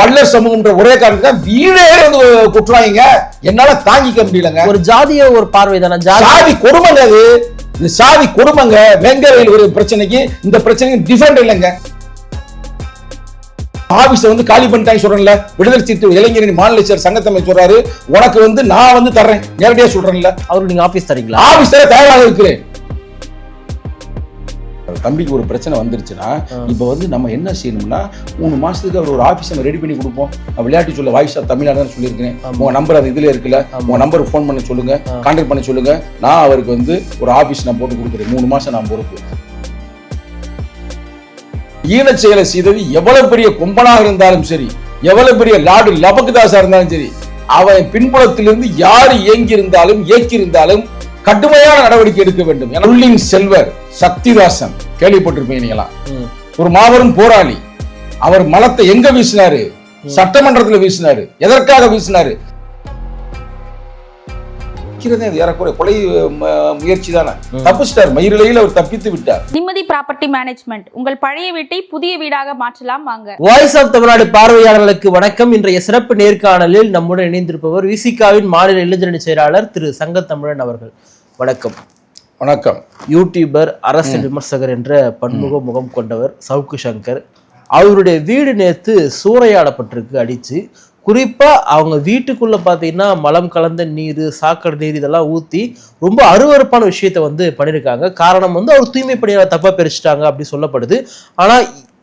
பல்லர் சமூகம்ன்ற ஒரே காரணத்துக்கு வீடே வந்து குட்டுறாங்க என்னால தாங்கிக்க முடியலங்க. ஒரு ஜாதிய ஒரு பார்வை தானே? ஜாதி கொடுமைங்க அது. இந்த சாதி கொடுமைங்க. வெங்கரையில் ஒரு பிரச்சனைக்கு இந்த பிரச்சனைக்கு டிஃபரெண்ட் இல்லைங்க. ஆபீஸ வந்து காலி பண்ணிட்டாங்க சொல்றேன்ல. விடுதலை சிறுத்தை இளைஞரின் மாநில சங்கத்தமை சொல்றாரு. உனக்கு வந்து நான் வந்து தர்றேன். நேரடியா சொல்றேன்ல. அவருக்கு நீங்க ஆபீஸ் தரீங்களா? ஆபீஸ்ல தயாராக இருக்கிறேன். தம்பிக்கு ஒரு பிரச்சனை வந்துருச்சுன்னா இப்போ வந்து நம்ம என்ன செய்யணும்னா மூணு மாசத்துக்கு அவர் ஒரு ஆபீஸ் நம்ம ரெடி பண்ணி கொடுப்போம். விளையாட்டு சொல்ல வாய்ஸ் ஆஃப் சொல்லியிருக்கேன். உங்க நம்பர் அது இதுல இருக்குல்ல. உங்க நம்பருக்கு ஃபோன் பண்ண சொல்லுங்க. கான்டாக்ட் பண்ண சொல்லுங்க. நான் அவருக்கு வந்து ஒரு ஆபீஸ் நான் போட்டு கொடுக்குறேன் மூணு மாசம் நான் பொறுப்பு. ஈனச் செயலை செய்தது எவ்வளவு பெரிய கொம்பனாக இருந்தாலும் சரி எவ்வளவு பெரிய லார்டு லபக்குதாசா இருந்தாலும் சரி அவன் பின்புலத்திலிருந்து யார் இயங்கி இருந்தாலும் இயக்கி இருந்தாலும் கடுமையான நடவடிக்கை எடுக்க வேண்டும். என உள்ளிங் செல்வர் சக்திதாசன் கேள்விப்பட்டிருப்பீங்க நீங்களாம். ஒரு மாபெரும் போராளி. அவர் மலத்தை எங்க வீசினாரு? சட்டமன்றத்துல வீசினாரு. எதற்காக வீசினாரு? இருக்கிறதே அது ஏறக்குறைய கொலை ம- முயற்சி தானே. தப்பிச்சிட்டார். மயிரிழையில் அவர் தப்பித்து விட்டார். நிம்மதி ப்ராப்பர்ட்டி மேனேஜ்மெண்ட். உங்கள் பழைய வீட்டை புதிய வீடாக மாற்றலாம் வாங்க. வாய்ஸ் ஆஃப் தமிழ்நாடு பார்வையாளர்களுக்கு வணக்கம். இன்றைய சிறப்பு நேர்காணலில் நம்முடன் இணைந்திருப்பவர் விசிகாவின் மாநில இளைஞரணி செயலாளர் திரு சங்கத்தமிழன் அவர்கள். வணக்கம். வணக்கம். யூடியூபர் அரசியல் விமர்சகர் என்ற பன்முக முகம் கொண்டவர் சவுக்கு சங்கர். அவருடைய வீடு நேத்து சூறையாடப்பட்டிருக்கு அடிச்சு. குறிப்பா அவங்க வீட்டுக்குள்ள பாத்தீங்கன்னா மலம் கலந்த நீர் சாக்கடை நீர் இதெல்லாம் ஊத்தி ரொம்ப அருவருப்பான விஷயத்தை வந்து பண்ணியிருக்காங்க காரணம் வந்து அவர் தூய்மை பணியாளர் தப்பா பிரிச்சுட்டாங்க அப்படி சொல்லப்படுது. ஆனா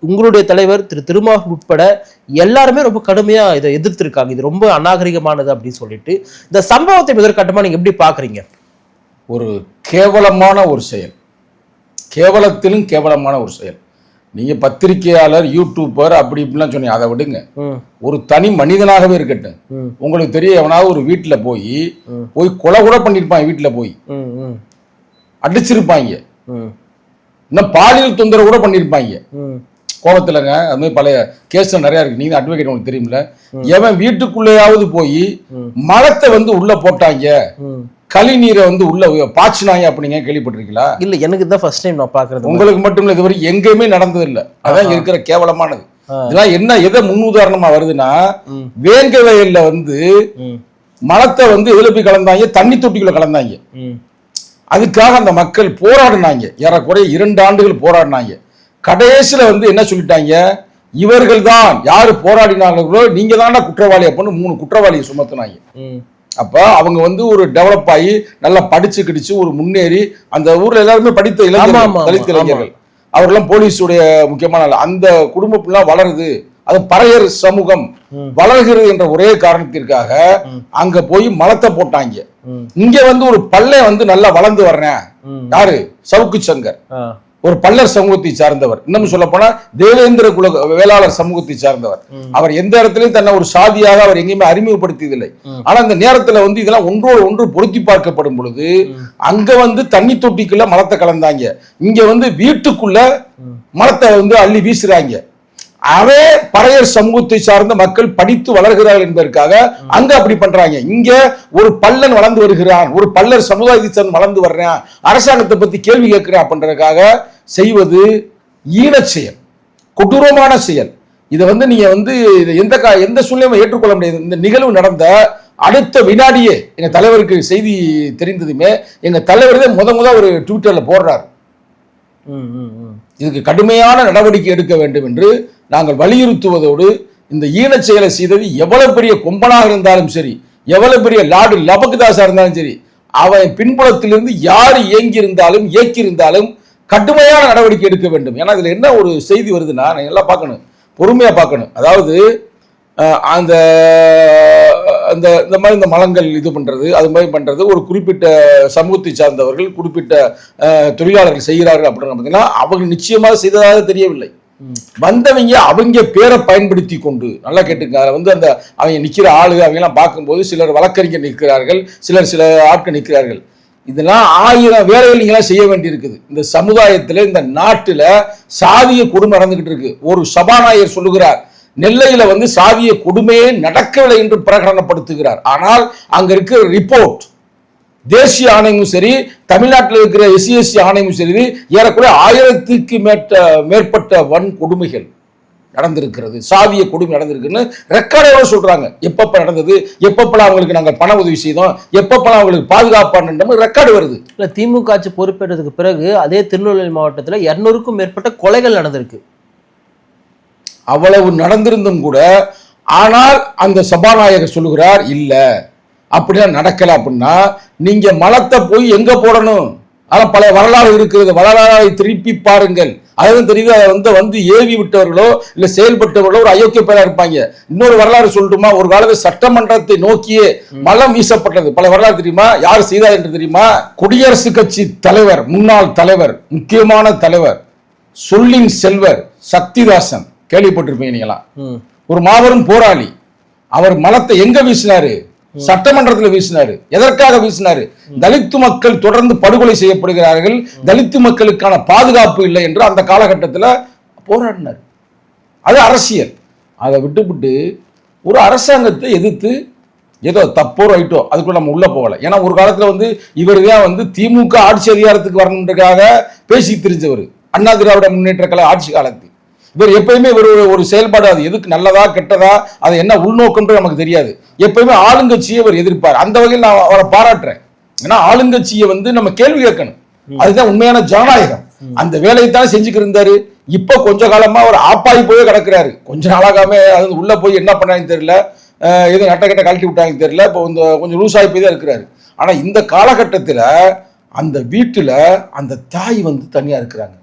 உங்களுடைய தலைவர் திரு திருமாவளவன் உட்பட எல்லாருமே ரொம்ப கடுமையா இதை எதிர்த்திருக்காங்க. இது ரொம்ப அநாகரிகமானது அப்படின்னு சொல்லிட்டு. இந்த சம்பவத்தை முதற்கட்டமா நீங்க எப்படி பாக்குறீங்க? ஒரு கேவலமான ஒரு செயல். கேவலத்திலும் கேவலமான ஒரு செயல். நீங்க பத்திரிகையாளர் யூடியூபர் அப்படி இப்படிலாம் சொன்னீங்க. அதை விடுங்க. ஒரு தனி மனிதனாகவே இருக்கட்டும். உங்களுக்கு தெரிய எவனாவது ஒரு வீட்டில் போய் போய் கொலை கூட பண்ணியிருப்பான் வீட்டில் போய். அடிச்சிருப்பாங்க. இன்னும் பாலியல் தொந்தரவு கூட பண்ணியிருப்பாங்க. கோபத்துலங்க அது மாதிரி பழைய கேஸ் நிறைய இருக்கு. நீங்க அட்வொகேட் உங்களுக்கு தெரியுமில்ல எவன் வீட்டுக்குள்ளேயாவது போய் மலத்தை வந்து உள்ள போட்டாங்க. களி நீரை வந்து உள்ள பாய்ச்சினாங்க அப்படிங்க கேள்விப்பட்டிருக்கீங்களா? இல்ல எனக்கு தான் ஃபர்ஸ்ட் டைம் நான் பாக்குறது உங்களுக்கு மட்டும் இல்ல இதுவரை எங்கேயுமே நடந்தது இல்ல. அதான் இருக்கிற கேவலமானது. இதெல்லாம் என்ன எதை முன்னுதாரணமா வருதுன்னா. வேங்க வயல்ல வந்து மலத்தை வந்து எதுல போய் கலந்தாங்க தண்ணி தொட்டிக்குள்ள கலந்தாங்க. அதுக்காக அந்த மக்கள் போராடினாங்க. ஏறக்குறைய இரண்டு ஆண்டுகள் போராடினாங்க. கடைசியில வந்து என்ன சொல்லிட்டாங்க? இவர்கள் தான் யாரு போராடினாங்களோ நீங்க தானே குற்றவாளி அப்படின்னு மூணு குற்றவாளியை சுமத்துனாங்க. அப்ப அவங்க வந்து ஒரு டெவலப் ஆகி நல்லா படிச்சு கிடிச்சு ஒரு முன்னேறி அந்த ஊர்ல எல்லாருமே படித்த இளைஞர்கள் தலித் இளைஞர்கள். அவரெல்லாம் போலீஸுடைய முக்கியமான. அந்த குடும்பம் எல்லாம் வளருது. அது பறையர் சமூகம் வளர்கிறது என்ற ஒரே காரணத்திற்காக அங்க போய் மலத்தை போட்டாங்க. இங்க வந்து ஒரு பல்லை வந்து நல்லா வளர்ந்து வர்றேன். யாரு? சவுக்கு சங்கர். ஒரு பல்லர் சமூகத்தை சார்ந்தவர். இன்னும் சொல்ல போனா தேவேந்திர குல வேளாளர் சமூகத்தை சார்ந்தவர். அவர் எந்த இடத்துலயும் தன்னை ஒரு சாதியாக அவர் எங்கேயுமே அறிமுகப்படுத்தியதில்லை. ஆனா அந்த நேரத்துல வந்து இதெல்லாம் ஒன்றோடு ஒன்று பொருத்தி பார்க்கப்படும் பொழுது அங்க வந்து தண்ணி தொட்டிக்குள்ள மலத்தை கலந்தாங்க. இங்க வந்து வீட்டுக்குள்ள மலத்தை வந்து அள்ளி வீசுறாங்க. அவே பறையர் சமூகத்தை சார்ந்த மக்கள் படித்து வளர்கிறார்கள் என்பதற்காக அங்க அப்படி பண்றாங்க. இங்க ஒரு பல்லன் வளர்ந்து வருகிறான் ஒரு பல்லர் சமுதாயத்தை சார்ந்து வளர்ந்து வர்றான் அரசாங்கத்தை பத்தி கேள்வி கேட்கிறான் அப்படின்றதுக்காக செய்வது ஈனச் செயல் கொடூரமான செயல். இதை வந்து நீங்க வந்து இதை எந்த கா எந்த சூழ்நிலையும் ஏற்றுக்கொள்ள முடியாது. இந்த நிகழ்வு நடந்த அடுத்த வினாடியே எங்க தலைவருக்கு செய்தி தெரிந்ததுமே எங்க தலைவரே முத முத ஒரு ட்விட்டர்ல போடுறாரு. இதுக்கு கடுமையான நடவடிக்கை எடுக்க வேண்டும் என்று நாங்கள் வலியுறுத்துவதோடு இந்த ஈனச் செயலை செய்தது எவ்வளவு பெரிய கொம்பனாக இருந்தாலும் சரி எவ்வளவு பெரிய லார்டு லபக்குதாசா இருந்தாலும் சரி அவன் பின்புலத்திலிருந்து யார் இயங்கி இருந்தாலும் இயக்கி இருந்தாலும் கடுமையான நடவடிக்கை எடுக்க வேண்டும். ஏன்னா இதுல என்ன ஒரு செய்தி வருதுன்னா நீங்க எல்லாம் பார்க்கணும். பொறுமையா பார்க்கணும். அதாவது அந்த அந்த இந்த மாதிரி இந்த மலங்கள் இது பண்றது அது மாதிரி பண்றது ஒரு குறிப்பிட்ட சமூகத்தை சார்ந்தவர்கள் குறிப்பிட்ட தொழிலாளர்கள் செய்கிறார்கள் அப்படின்னு பார்த்தீங்கன்னா அவங்க நிச்சயமாக செய்ததாக தெரியவில்லை. வந்தவங்க அவங்க பேரை பயன்படுத்தி கொண்டு நல்லா கேட்டுங்க அதுல வந்து அந்த அவங்க நிக்கிற ஆளு அவங்க எல்லாம் பார்க்கும்போது சிலர் வழக்கறிஞர் நிற்கிறார்கள் சிலர் சில ஆட்கள் நிற்கிறார்கள். இதெல்லாம் ஆயிரம் வேலைகள் நீங்களாம் செய்ய வேண்டியிருக்குது. இந்த சமுதாயத்தில் இந்த நாட்டில் சாதிய கொடுமை நடந்துகிட்டு இருக்கு. ஒரு சபாநாயகர் சொல்லுகிறார் நெல்லையில் வந்து சாதிய கொடுமையே நடக்கவில்லை என்று பிரகடனப்படுத்துகிறார். ஆனால் அங்கே இருக்கிற ரிப்போர்ட் தேசிய ஆணையமும் சரி தமிழ்நாட்டில் இருக்கிற எஸ்சிஎஸ்சி ஆணையமும் சரி ஏறக்குறைய ஆயிரத்துக்கு மேட்ட மேற்பட்ட வன் கொடுமைகள் நடந்திருக்கிறது. சாதிய கொடுமை நடந்திருக்குன்னு ரெக்கார்டோட சொல்றாங்க. எப்பப்ப நடந்தது? எப்பப்பெல்லாம் அவங்களுக்கு நாங்கள் பண உதவி செய்தோம்? எப்பப்பெல்லாம் அவங்களுக்கு பாதுகாப்பான ரெக்கார்டு வருது. இல்ல திமுக ஆட்சி பொறுப்பேற்றதுக்கு பிறகு அதே திருநெல்வேலி மாவட்டத்துல இருநூறுக்கும் மேற்பட்ட கொலைகள் நடந்திருக்கு. அவ்வளவு நடந்திருந்தும் கூட ஆனால் அந்த சபாநாயகர் சொல்லுகிறார் இல்ல அப்படிலாம் நடக்கல அப்படின்னா நீங்க மலத்தை போய் எங்க போடணும்? ஆனா பல வரலாறு இருக்கிறது. வரலாறை திருப்பி பாருங்கள். அதுவும் தெரியுது அதை வந்து வந்து ஏவி விட்டவர்களோ இல்ல செயல்பட்டவர்களோ ஒரு அயோக்கிய பேரா இருப்பாங்க. இன்னொரு வரலாறு சொல்லட்டுமா? ஒரு காலத்தில் சட்டமன்றத்தை நோக்கியே மலம் வீசப்பட்டது. பல வரலாறு தெரியுமா? யார் செய்தார் என்று தெரியுமா? குடியரசு கட்சி தலைவர் முன்னாள் தலைவர் முக்கியமான தலைவர் சொல்லின் செல்வர் சக்திதாசன். கேள்விப்பட்டிருப்பீங்க நீங்களாம். ஒரு மாபெரும் போராளி. அவர் மலத்தை எங்க வீசினாரு? சட்டமன்றத்தில் வீசினாரு. எதற்காக வீசினாரு? தலித்து மக்கள் தொடர்ந்து படுகொலை செய்யப்படுகிறார்கள். தலித்து மக்களுக்கான பாதுகாப்பு இல்லை என்று அந்த காலகட்டத்தில் போராடினார். அது அரசியல். அதை விட்டுவிட்டு ஒரு அரசாங்கத்தை எதிர்த்து ஏதோ தப்போ ரைட்டோ அதுக்குள்ள நம்ம உள்ள போகல. ஏன்னா ஒரு காலத்தில் வந்து இவர் தான் வந்து திமுக ஆட்சி அதிகாரத்துக்கு வரணுன்றதுக்காக பேசி திரிஞ்சவர் அண்ணா திராவிட முன்னேற்ற கழக ஆட்சி காலத்தில் இவர் எப்பயுமே இவர் ஒரு- செயல்பாடு அது எதுக்கு நல்லதா கெட்டதா அது என்ன உள்நோக்கம்ன்றது நமக்கு தெரியாது. எப்பயுமே ஆளுங்கட்சியை அவர் எதிர்ப்பார். அந்த வகையில் நான் அவரை பாராட்டுறேன். ஏன்னா ஆளுங்கட்சியை வந்து நம்ம கேள்வி கேட்கணும். அதுதான் உண்மையான ஜனநாயகம். அந்த வேலையை தான் செஞ்சுக்கிட்டு இருந்தாரு. இப்ப கொஞ்ச காலமா அவர் ஆப்பாய் போய் கிடக்குறாரு. கொஞ்ச நாளாகாம அது உள்ள போய் என்ன பண்ணாங்கன்னு தெரியல. எதுவும் நட்ட கட்ட கழட்டி விட்டாங்கன்னு தெரியல. இப்போ இந்த கொஞ்சம் லூஸ் ஆகி போய் தான் இருக்கிறாரு. ஆனா இந்த காலகட்டத்துல அந்த வீட்டுல அந்த தாய் வந்து தனியா இருக்கிறாங்க.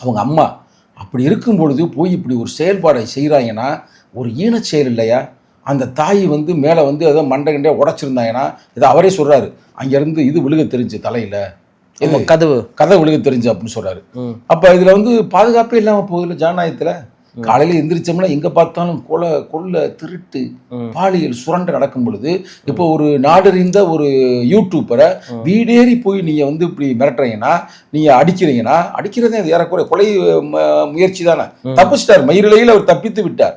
அவங்க அம்மா. அப்படி இருக்கும் பொழுது போய் இப்படி ஒரு செயல்பாடை செய்கிறாங்கன்னா ஒரு ஈனச் செயல் இல்லையா? அந்த தாய் வந்து மேலே வந்து ஏதோ மண்டை கிண்டே உடச்சிருந்தாங்கன்னா இதை அவரே சொல்றாரு அங்கேருந்து இது விழுக தெரிஞ்சு தலையில். கதவு. கதை விழுக தெரிஞ்சு அப்படின்னு சொல்றாரு. ம். அப்போ இதில் வந்து பாதுகாப்பே இல்லாமல் போகுதுல ஜனநாயகத்தில்? காலையில் எந்திரிச்சோம்னா எங்கே பார்த்தாலும் கொலை கொள்ளை திருட்டு. பாலியல் சுரண்டை நடக்கும் பொழுது இப்போ ஒரு நாடறிந்த ஒரு யூடியூப்பரை வீடேறி போய் நீங்கள் வந்து இப்படி மிரட்டுறீங்கன்னா நீங்கள் அடிக்கிறீங்கன்னா அடிக்கிறதே அது ஏறக்குறைய கொலை முயற்சி தானே. தப்பிச்சிட்டார். மயிரிழையில் அவர் தப்பித்து விட்டார்.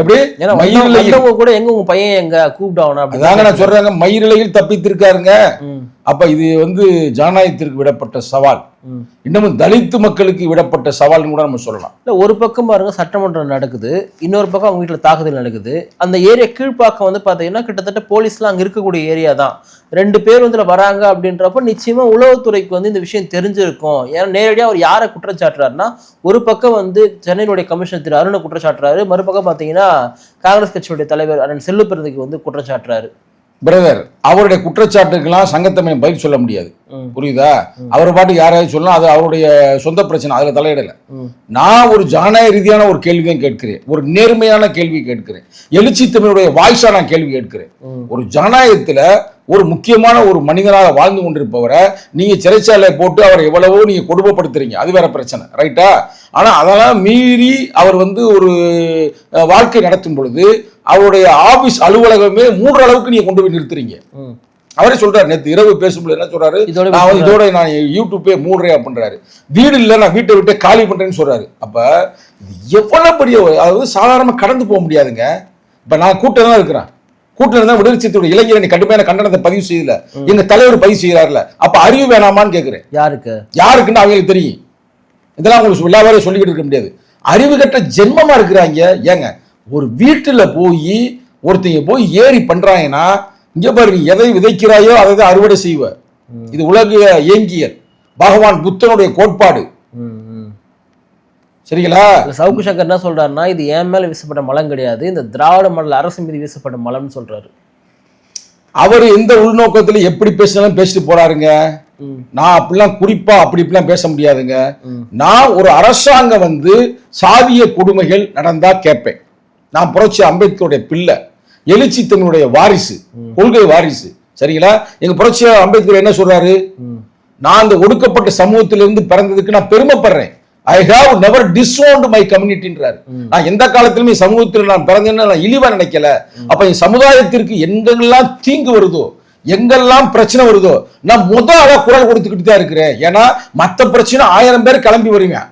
எப்படி? ஏன்னா வந்தவங்க கூட எங்க உங்க பையன் எங்க கூப்பிட்டாவனா அதாங்க நான் சொல்றாங்க. மயிரிழையில் தப்பித்திருக்காருங்க. அப்ப இது வந்து ஜனநாயகத்திற்கு விடப்பட்ட சவால். இன்னமும் தலித்து மக்களுக்கு விடப்பட்ட சவால்னு கூட நம்ம சொல்லலாம். இல்ல ஒரு பக்கம் பாருங்க சட்டமன்றம் நடக்குது. இன்னொரு பக்கம் அவங்க வீட்டுல தாக்குதல் நடக்குது. அந்த ஏரியா கீழ்ப்பாக்கம் வந்து பாத்தீங்கன்னா கிட்டத்தட்ட போலீஸ்லாம் அங்க இருக்கக்கூடிய ஏரியா தான். ரெண்டு பேர் வந்து வராங்க அப்படின்றப்ப நிச்சயமா உளவுத்துறைக்கு வந்து இந்த விஷயம் தெரிஞ்சிருக்கும். ஏன்னா நேரடியா அவர் யாரை குற்றம் சாட்டுறாருன்னா ஒரு பக்கம் வந்து சென்னையினுடைய கமிஷனர் திரு அருணை குற்றம் சாட்டுறாரு மறுபக்கம் பாத்தீங்கன்னா காங்கிரஸ் கட்சியுடைய தலைவர் அண்ணன் செல்லு வந்து குற்றம் சாட்டுறாரு பிரதர் அவருடைய குற்றச்சாட்டுக்கெல்லாம் சங்கத்தமை பதில் சொல்ல முடியாது. புரியுதா? அவர் பாட்டு யாராவது சொல்லலாம் அது அவருடைய சொந்த பிரச்சனை அதுல தலையிடல. நான் ஒரு ஜனநாயக ரீதியான ஒரு கேள்வி தான் கேட்கிறேன். ஒரு நேர்மையான கேள்வி கேட்கிறேன். எழுச்சி தமிழுடைய வாய்ஸா நான் கேள்வி கேட்கிறேன். ஒரு ஜனநாயகத்துல ஒரு முக்கியமான ஒரு மனிதனாக வாழ்ந்து கொண்டிருப்பவரை நீங்க சிறைச்சாலை போட்டு அவரை எவ்வளவோ நீங்க கொடுமைப்படுத்துறீங்க. அது வேற பிரச்சனை. ரைட்டா ஆனா அதெல்லாம் மீறி அவர் வந்து ஒரு வாழ்க்கை நடத்தும் பொழுது அவருடைய ஆபீஸ் அலுவலகமே மூன்று அளவுக்கு நீங்க கொண்டு போய் நிறுத்துறீங்க. அவரே சொல்றாரு நேத்து இரவு பேசும்போது என்ன சொல்றாரு? இதோட நான் இதோட நான் யூடியூப்பே மூடுறேன் அப்படின்றாரு. வீடு இல்லை நான் வீட்டை விட்டு காலி பண்றேன்னு சொல்றாரு. அப்ப எவ்வளவு பெரிய அதாவது சாதாரணமா கடந்து போக முடியாதுங்க. இப்ப நான் கூட்டம் தான் இருக்கிறேன். கூட்டம் இருந்தா விடுதலை சிறுத்தைகளுடைய இளைஞரணி கடுமையான கண்டனத்தை பதிவு செய்யல. எங்க தலைவர் பதிவு செய்யறாருல. அப்ப அறிவு வேணாமான்னு கேக்குறேன். யாருக்கு? யாருக்குன்னு அவங்களுக்கு தெரியும். இதெல்லாம் உங்களுக்கு எல்லா வேலையும் சொல்லிக்கிட்டு இருக்க முடியாது. அறிவு கட்ட ஜென்மமா இருக்கிறாங்க. ஏங்க ஒரு வீட்டுல போய் ஒருத்தங்க போய் ஏறி பண்றாங்கன்னா இங்க பாரு எதை விதைக்கிறாயோ அதை தான் அறுவடை செய்வ இது உலக இயங்கியல். பகவான் புத்தனுடைய கோட்பாடு. சரிங்களா? சவுக்கு சங்கர் என்ன சொல்றாருன்னா இது என் மேல வீசப்பட்ட மலம் கிடையாது இந்த திராவிட மாடல் அரசு மீது வீசப்பட்ட மலம்னு சொல்றாரு. அவர் எந்த உள்நோக்கத்துல எப்படி பேசினாலும் பேசிட்டு போறாருங்க. நான் அப்படிலாம் குறிப்பா அப்படி இப்படிலாம் பேச முடியாதுங்க. நான் ஒரு அரசாங்கம் வந்து சாதிய கொடுமைகள் நடந்தா கேட்பேன். நான் புரட்சி அம்பேத்கருடைய பிள்ளை எழுச்சி தமிழுடைய வாரிசு கொள்கை வாரிசு. சரிங்களா? எங்க புரட்சி அம்பேத்கர் என்ன சொல்றாரு? நான் அந்த ஒடுக்கப்பட்ட சமூகத்திலிருந்து பிறந்ததுக்கு நான் பெருமைப்படுறேன். I have never disowned my கம்யூனிட்டின்றாரு நான் எந்த காலத்திலுமே சமூகத்தில் நான் பிறந்தேன்னு நான் இழிவா நினைக்கல. அப்ப என் சமுதாயத்திற்கு எங்கெல்லாம் தீங்கு வருதோ எங்கெல்லாம் பிரச்சனை வருதோ நான் முத ஆளா குரல் கொடுத்துக்கிட்டு தான் இருக்கிறேன். ஏன்னா மத்த பிரச்சனை ஆயிரம் பேர் கிளம்பி வருவேன்.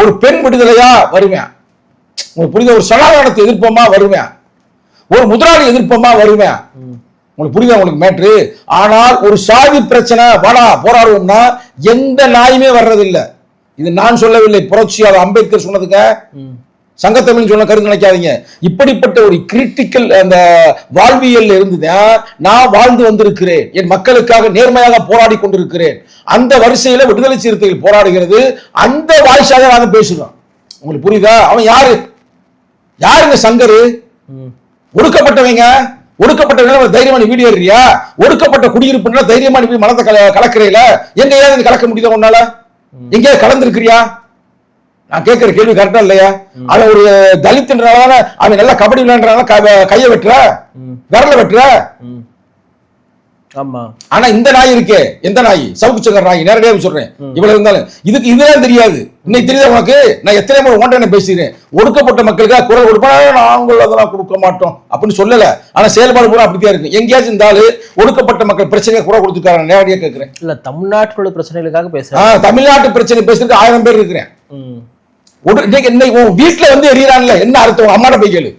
ஒரு பெண் விடுதலையா வருவேன். உங்களுக்கு புரியுது? ஒரு சனாதானத்தை எதிர்ப்போமா? வருவேன் ஒரு முதலாளி எதிர்ப்போமா? வருவேன் உங்களுக்கு புரியுதா உங்களுக்கு மேட்ரு? ஆனால் ஒரு சாதி பிரச்சனை வாடா போராடுவோம்னா எந்த நாயுமே வர்றதில்லை. இது நான் சொல்லவில்லை புரட்சியாளர் அம்பேத்கர் சொன்னதுங்க. சங்கத்தமிழ் சொன்ன கருத்து நினைக்காதீங்க. இப்படிப்பட்ட ஒரு கிரிட்டிக்கல் அந்த வாழ்வியல் இருந்துதான் நான் வாழ்ந்து வந்திருக்கிறேன். என் மக்களுக்காக நேர்மையாக போராடி கொண்டிருக்கிறேன். அந்த வரிசையில விடுதலை சிறுத்தைகள் போராடுகிறது. அந்த வாய்ஸாக நாங்கள் பேசுகிறோம் உங்களுக்கு புரியுதா? அவன் யாரு? யாருங்க சங்கரு. ஒடுக்கப்பட்டவங்க? ஒடுக்கப்பட்டவங்க தைரியமா நீ வீடியோ ஏறியா ஒடுக்கப்பட்ட குடியிருப்புனா தைரியமா நீ போய் மனத்தை கல கலக்குறீல? எங்க ஏதாவது கலக்க முடியுதா உன்னால? எங்கேயாவது கலந்துருக்கிறியா? நான் கேட்கிற கேள்வி கரெக்டா இல்லையா? அவன் ஒரு தலித்துன்றனால அவன் நல்லா கபடி விளையாடுறனால கையை வெட்டுற. விரல வெட்டுற? ஆனா இந்த நாய் இருக்கே எந்த நாய்? சவுக்கு சங்கர் நாய் நேரடியாக சொல்றேன். இவ்வளவு இருந்தாலும் இதுக்கு இதுதான் தெரியாது. இன்னைக்கு தெரியுதா உனக்கு? நான் எத்தனை முறை என்ன பேசுகிறேன் ஒடுக்கப்பட்ட மக்களுக்காக குரல் கொடுப்பேன் நாங்கள் அதெல்லாம் கொடுக்க மாட்டோம் அப்படின்னு சொல்லல. ஆனா செயல்பாடு பூரா அப்படித்தான் இருக்கு. எங்கேயாச்சும் இருந்தாலும் ஒடுக்கப்பட்ட மக்கள் பிரச்சனையை குரல் கொடுத்துருக்காங்க நேரடியாக கேட்கிறேன். இல்ல தமிழ்நாட்டில் உள்ள பிரச்சனைகளுக்காக பேசுறேன் தமிழ்நாட்டு பிரச்சனை பேசுறதுக்கு ஆயிரம் பேர் இருக்கிறேன். இன்னைக்கு உன் வீட்டுல வந்து எரியறான்ல என்ன அர்த்தம்? அம்மாட்ட போய் கேளு.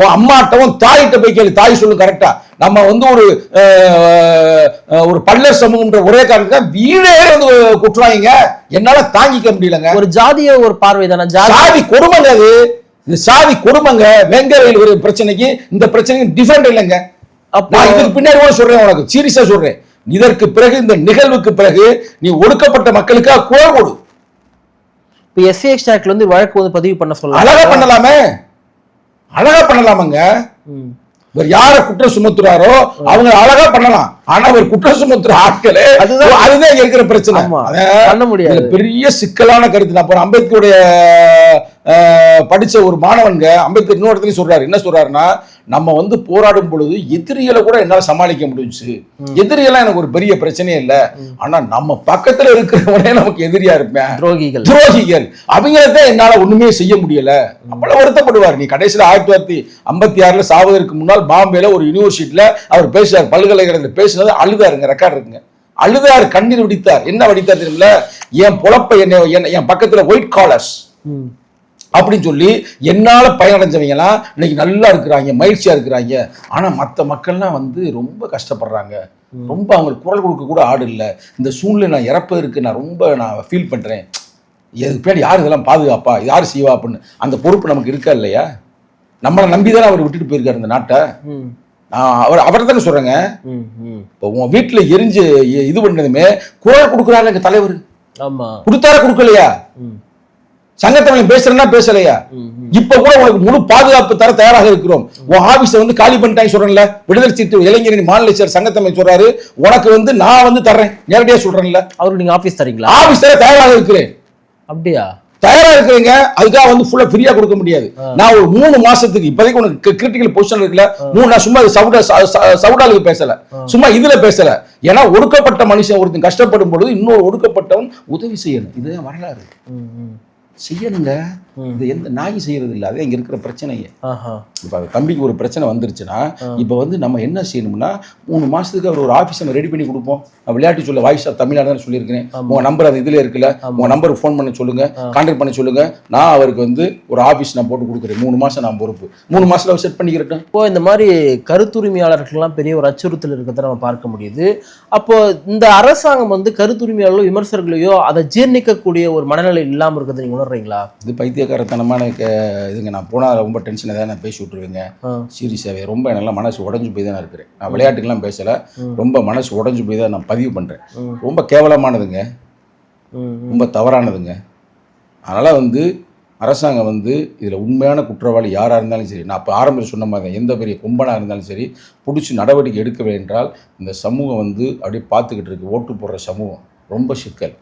உன் அம்மாட்டவும் தாயிட்ட போய் கேளு. தாய் சொல்லு கரெக்டா நம்ம வந்து ஒரு ஒரு பல்லர் சமூகம்ன்ற ஒரே காரணத்துக்கு வீடே வந்து குற்றுவாங்க என்னால தாங்கிக்க முடியலங்க. ஒரு ஜாதிய ஒரு பார்வை தானே? ஜாதி கொடுமைங்க அது. இது சாதி கொடுமைங்க. வெங்க ரயில் ஒரு பிரச்சனைக்கு இந்த பிரச்சனைக்கு டிஃபரெண்ட் இல்லைங்க. அப்போ நான் இதுக்கு பின்னாடி கூட சொல்றேன் உனக்கு. சீரியஸா சொல்றேன். இதற்கு பிறகு இந்த நிகழ்வுக்கு பிறகு நீ ஒடுக்கப்பட்ட மக்களுக்காக குரல் கொடு. இப்போ எஸ்சி எக்ஸ் ஆக்ட்ல வந்து வழக்கு வந்து பதிவு பண்ண சொல்லலாம். அழகா பண்ணலாமே. அழகா பண்ணலாமாங்க. இவர் யார குற்றம் சுமத்துறாரோ அவங்க அழகா பண்ணலாம் ஆனா அவர் குற்றம் சுமத்துற ஆட்களே அதுதான். அதுதான் இருக்கிற பிரச்சனை பண்ண முடியாது. பெரிய சிக்கலான கருத்து நான் அம்பேத்கருடைய படிச்ச ஒரு மாணவன்க அம்பேத்கர் இன்னொரு இடத்துலயும் சொல்றாரு. என்ன சொல்றாருன்னா நம்ம வந்து போராடும் பொழுது எதிரிகளை கூட என்னால சமாளிக்க முடிஞ்சுச்சு. எதிரியெல்லாம் எனக்கு ஒரு பெரிய பிரச்சனையே இல்ல. ஆனா நம்ம பக்கத்துல இருக்கிறவனே நமக்கு எதிரியா இருப்பேன். துரோகிகள். அவங்கள தான் என்னால ஒண்ணுமே செய்ய முடியல. அவ்வளவு வருத்தப்படுவார். நீ கடைசியில ஆயிரத்தி தொள்ளாயிரத்தி ஐம்பத்தி ஆறுல சாவதற்கு முன்னால் பாம்பேல ஒரு யூனிவர்சிட்டியில அவர் பேசுறார் பல்கலைக்கழகத்தில் பேசினது அழுதாருங்க ரெக்கார்ட் இருக்குங்க. அழுதார் கண்ணீர் வடித்தார். என்ன வடித்தார் தெரியுமில என் பொழப்ப என்ன என் பக்கத்துல ஒயிட் காலர்ஸ். அப்படின்னு சொல்லி என்னால பயனடைஞ்சவங்க எல்லாம் இன்னைக்கு நல்லா இருக்கிறாங்க மகிழ்ச்சியா இருக்கிறாங்க. ஆனா மத்த மக்கள்லாம் வந்து ரொம்ப கஷ்டப்படுறாங்க. ரொம்ப அவங்களுக்கு குரல் கொடுக்க கூட ஆடு இல்லை. இந்த சூழ்நிலை நான் இறப்பதற்கு நான் ரொம்ப நான் ஃபீல் பண்றேன். இதுக்கு பின்னாடி யார் இதெல்லாம் பாதுகாப்பா? யார் செய்வா அப்படின்னு அந்த பொறுப்பு நமக்கு இருக்கா இல்லையா? நம்மளை நம்பி தானே அவர் விட்டுட்டு போயிருக்காரு இந்த நாட்டை. அவர் அவர் தானே. ம். இப்போ உன் வீட்டுல எரிஞ்சு இது பண்ணதுமே குரல் கொடுக்குறாரு எங்க தலைவர். ஆமா. கொடுத்தாரா கொடுக்கலையா. சங்கத்தமிழன் பேசுறேன்னா பேசலையா. இப்ப கூட உனக்கு முழு பாதுகாப்பு தர தயாராக இருக்கிறோம். உன் ஆபீஸ வந்து காலி பண்ணிட்டாங்க சொல்றேன்ல. விடுதலை சீட்டு இளைஞரின் மாநில செயலர் சங்கத்தமிழ் சொல்றாரு. உனக்கு வந்து நான் வந்து தர்றேன். நேரடியா சொல்றேன்ல. அவருக்கு நீங்க ஆபீஸ் தரீங்களா? ஆபீஸ் தர தயாராக இருக்கிறேன். அப்படியா? தயாரா இருக்கிறீங்க. அதுக்காக வந்து ஃபுல்லா ஃப்ரீயா கொடுக்க முடியாது. நான் ஒரு மூணு மாசத்துக்கு இப்போதைக்கு உனக்கு கிரிட்டிக்கல் பொசிஷன் இருக்குல்ல. மூணு நான் சும்மா சவுடா சவுடாலுக்கு பேசல. சும்மா இதுல பேசல. ஏன்னா ஒடுக்கப்பட்ட மனுஷன் ஒருத்தன் கஷ்டப்படும் பொழுது இன்னொரு ஒடுக்கப்பட்டவன் உதவி செய்யணும். இதுதான் வரலாறு. செய்யணுங்க. இது எந்த நாய் செய்யறது இல்ல அதே இங்க இருக்கிற பிரச்சனையே. இப்போ தம்பிக்கு ஒரு பிரச்சனை வந்துருச்சுன்னா இப்போ வந்து நம்ம என்ன செய்யணும்னா மூணு மாசத்துக்கு அவர் ஒரு ஆஃபீஸ் நம்ம ரெடி பண்ணி கொடுப்போம். நான் விளையாட்டு சொல்ல வாய்ஸ் ஆஃப் தமிழ்நாடு தான் சொல்லியிருக்கிறேன். உங்க நம்பர் அது இதுல இருக்குல்ல. உங்க நம்பருக்கு ஃபோன் பண்ண சொல்லுங்க. கான்டாக்ட் பண்ண சொல்லுங்க. நான் அவருக்கு வந்து ஒரு ஆஃபீஸ் நான் போட்டு கொடுக்குறேன். மூணு மாசம் நான் பொறுப்பு. மூணு மாசத்துல அவர் செட் பண்ணிக்கிறட்டும். இப்போ இந்த மாதிரி கருத்துரிமையாளர்களுக்கெல்லாம் பெரிய ஒரு அச்சுறுத்தல் இருக்கிறத நம்ம பார்க்க முடியுது. அப்போ இந்த அரசாங்கம் வந்து கருத்துரிமையாளர்களோ விமர்சகர்களையோ அதை ஜீர்ணிக்கக்கூடிய ஒரு மனநிலை இல்லாம இருக்கிறத நீங்க உணர்றீங்களா இது பைத்தியக்காரத்தனமான க- இதுங்க. நான் போனால் ரொம்ப டென்ஷனாக தான் நான் பேசி விட்ருவேங்க. சீரியஸாகவே ரொம்ப நல்லா மனசு உடஞ்சு போய் தான் இருக்கிறேன். நான் விளையாட்டுக்கெல்லாம் பேசலை. ரொம்ப மனசு உடஞ்சு போய் தான் நான் பதிவு பண்ணுறேன் ரொம்ப கேவலமானதுங்க. ரொம்ப தவறானதுங்க. அதனால் வந்து அரசாங்கம் வந்து இதில் உண்மையான குற்றவாளி யாராக இருந்தாலும் சரி நான் இப்போ ஆரம்பத்தில் சொன்ன மாதிரி தான், எந்த பெரிய கொம்பனாக இருந்தாலும் சரி பிடிச்சி நடவடிக்கை எடுக்கவே என்றால் இந்த சமூகம் வந்து அப்படியே பார்த்துக்கிட்டு இருக்கு. ஓட்டு போடுற சமூகம். ரொம்ப சிக்கல்.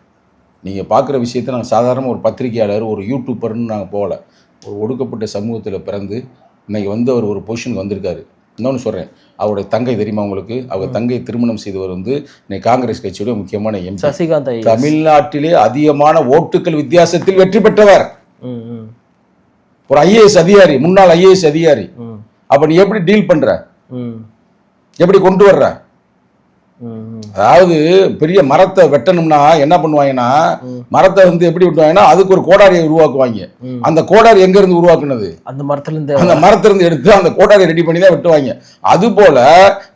நீங்கள் பார்க்குற விஷயத்தை நாங்கள் சாதாரண ஒரு பத்திரிகையாளர் ஒரு யூடியூபர்னு நாங்கள் போகல. ஒரு ஒடுக்கப்பட்ட சமூகத்தில் பிறந்து இன்னைக்கு வந்து அவர் ஒரு பொசிஷனுக்கு வந்திருக்காரு. இன்னொன்று சொல்கிறேன் அவருடைய தங்கை தெரியுமா உங்களுக்கு? அவர் தங்கை திருமணம் செய்தவர் வந்து இன்னைக்கு காங்கிரஸ் கட்சியுடைய முக்கியமான எம்பி. சசிகாந்த். தமிழ்நாட்டிலே அதிகமான ஓட்டுகள் வித்தியாசத்தில் வெற்றி பெற்றவர். ஒரு ஐஏஎஸ் அதிகாரி முன்னாள் ஐஏஎஸ் அதிகாரி. அப்ப நீ எப்படி டீல் பண்ற? ம், எப்படி கொண்டு வர்ற. அதாவது பெரிய மரத்தை வெட்டணும்னா என்ன பண்ணுவாங்கன்னா மரத்தை வந்து எப்படி வெட்டுவாங்கன்னா அதுக்கு ஒரு கோடாரியை உருவாக்குவாங்க. அந்த கோடாரி எங்க இருந்து உருவாக்குனது? அந்த மரத்துல இருந்து அந்த மரத்திலிருந்து எடுத்து அந்த கோடாரியை ரெடி பண்ணி தான் வெட்டுவாங்க. அது போல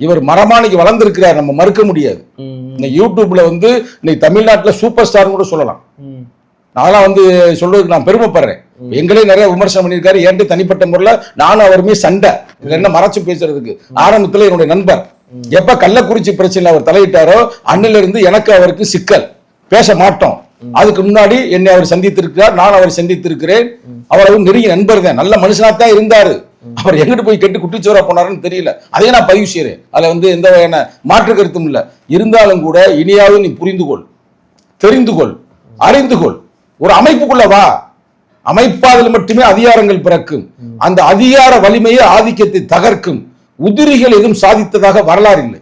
இவர் மரமானிக்கு வளர்ந்துருக்கிறார் நம்ம மறுக்க முடியாது. இந்த யூடியூப்ல வந்து இன்னைக்கு தமிழ்நாட்டுல சூப்பர் ஸ்டார்னு கூட சொல்லலாம். ம், நான்லாம் வந்து சொல்றதுக்கு நான் பெருமைப்படுறேன். எங்களே நிறைய விமர்சனம் பண்ணியிருக்காரு. ஏன்ட்டு தனிப்பட்ட முறையில நானும் அவருமே சண்டை. இதுல என்ன மறைச்சு பேசுறதுக்கு. ஆரம்பத்துல என்னுடைய நண்பர். எப்ப கள்ளக்குறிச்சி பிரச்சனை அவர் தலையிட்டாரோ அண்ணில இருந்து எனக்கு அவருக்கு சிக்கல். பேச மாட்டோம். அதுக்கு முன்னாடி என்னை அவர் சந்தித்திருக்கிறார் நான் அவரை சந்தித்திருக்கிறேன். அவர் அவர் நெருங்கிய நண்பர் தான் நல்ல மனுஷனாத்தான் இருந்தாரு. அவர் எங்கிட்டு போய் கெட்டு குட்டிச்சோரா போனாருன்னு தெரியல. அதையும் நான் பதிவு செய்யறேன் அதுல வந்து எந்த வகையான மாற்று கருத்தும் இல்ல. இருந்தாலும் கூட இனியாவது நீ புரிந்து கொள். தெரிந்து கொள். அறிந்து கொள். ஒரு அமைப்புக்குள்ள வா. அமைப்பாதில் மட்டுமே அதிகாரங்கள் பிறக்கும். அந்த அதிகார வலிமையை ஆதிக்கத்தை தகர்க்கும். உதிரிகள் எதுவும் சாதித்ததாக வரலாறு இல்லை.